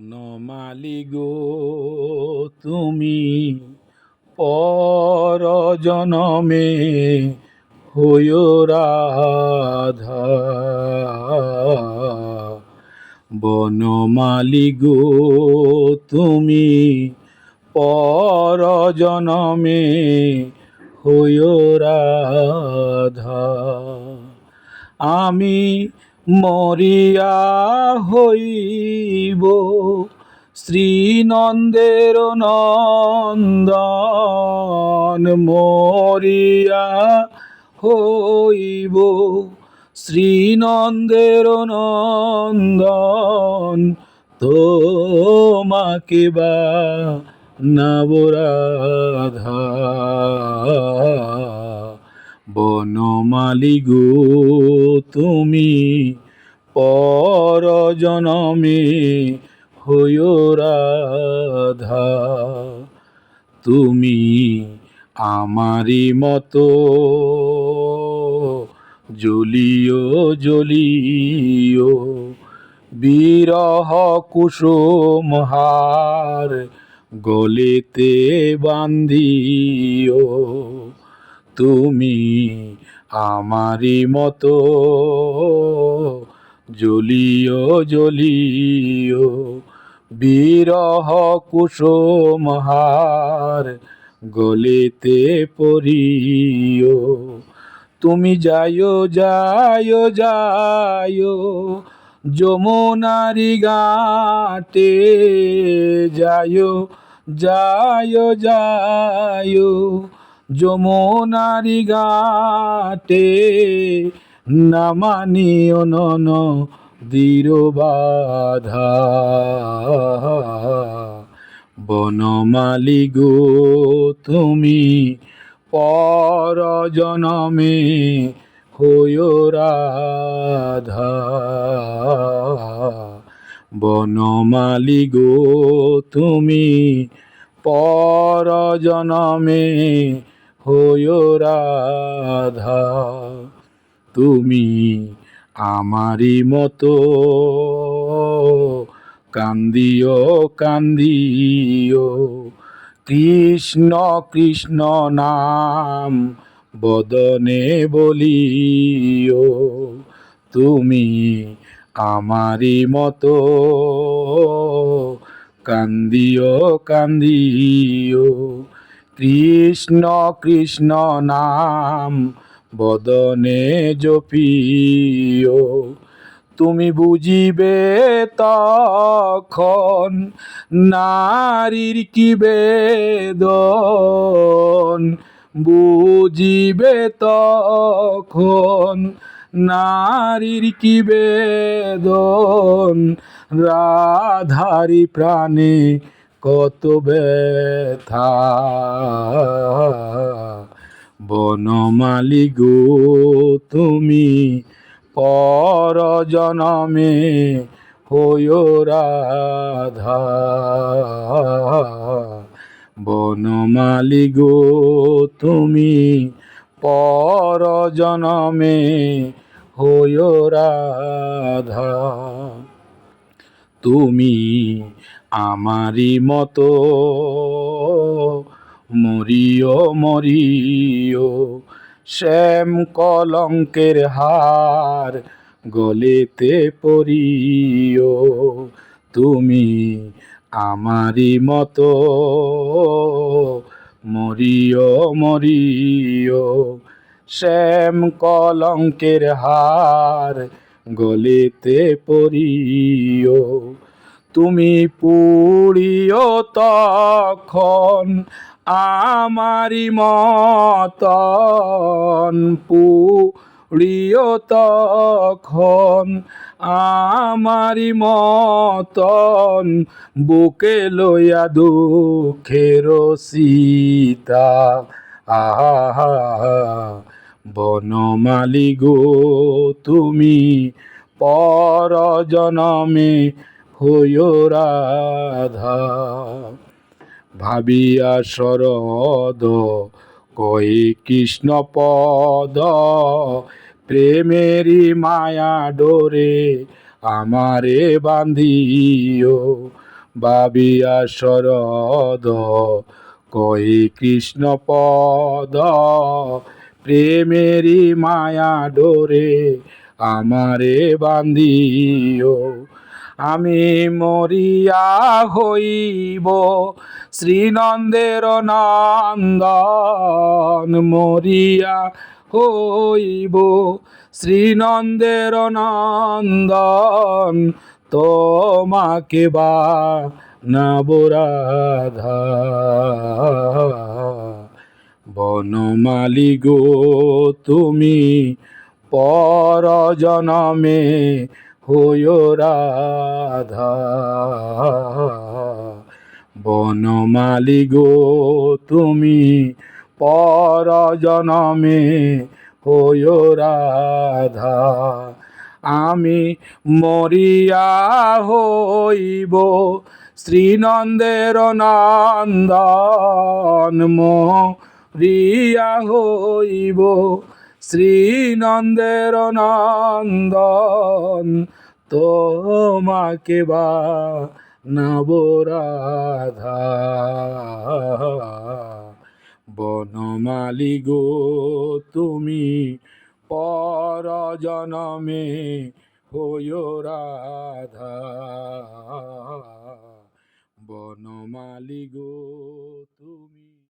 বনমালি গো তুমি পর জনমে হইয় রাধা। বনমালি গো তুমি পর জনমে হইয় রাধা। আমি মরিয়া হইব শ্রীনন্দের নন্দন। মরিয়া হইব শ্রীনন্দের নন্দন। তোমাকে বা নবরাধা বনমালি গো তুমি পর জনমে হইয় রাধা। তুমি আমারি মতো জ্বলিও জ্বলিও বিরহ কুসুম হার গলেতে বান্ধিও। তুমি আমারি মতো জ্বলিও জ্বলিও, বিরহ কুসুম গলিতে পড়িও। তুমি যাইও যাইও যাইও, যমুনারি ঘাটে যাইও যাইও যাইও, যমুনারি ঘাটে নামানিও নন দীর বাধা। বনমালি গো, তুমি পর জনমে হইয় রাধা বনমালি গো, তুমি পর জনমে হইয় রাধা। তুমি আমারি মতো। কান্দিও কান্দিও। কৃষ্ণ কৃষ্ণ নাম বদনে বলিও। তুমি আমারি মতো। কান্দিও কান্দিও। কৃষ্ণ কৃষ্ণ নাম বদনে জপিও, তুমি বুঝিবে তখন নারীর কি বেদন? বুঝিবে তখন নারীর কি বেদন? রাধারি প্রাণে কত ব্যথা। বনমালি গো, তুমি পর জনমে হইয় রাধা। বনমালি গো, তুমি পর জনমে হইয় রাধা। তুমি আমারি মতো মরিও মরিও, শ্যাম কলঙ্কের হার গলেতে পরিও, তুমি আমারি মতো। মরিও মরিও, শ্যাম কলঙ্কের হার গলেতে পরিও, তুমি পুড়িও তখন আমারি মতন পুড়িও তখন আমারি মতন বুকে লইয়া দুঃখের সীতা। আহা, বনমালি গো, তুমি পর জনমে হইয় রাধা। ভাবিয়া শরদ, কই কৃষ্ণ পদ প্রেমেরি মায়া ডোরে আমারে বান্ধিও ভাবিয়া শরদ, কই কৃষ্ণ পদ, প্রেমেরই মায়া ডোরে আমারে বান্ধিও আমি মরিয়া হইব, শ্রীনন্দের নন্দন মরিয়া হইব, শ্রীনন্দের নন্দন তোমাকে বা নবরাধা বনমালী গো, তুমি পর জনমে হইও রাধা। বনমালী গো তুমি পর জনমে হইও রাধা। আমি মরিয়া হইব শ্রীনন্দের নন্দন, মরিয়া হইব শ্রীনন্দের নন্দন, তোমাকে বা নবরাধা বনমালী গো, তুমি পর জনমে হইও রাধা। বনমালী গো, তুমি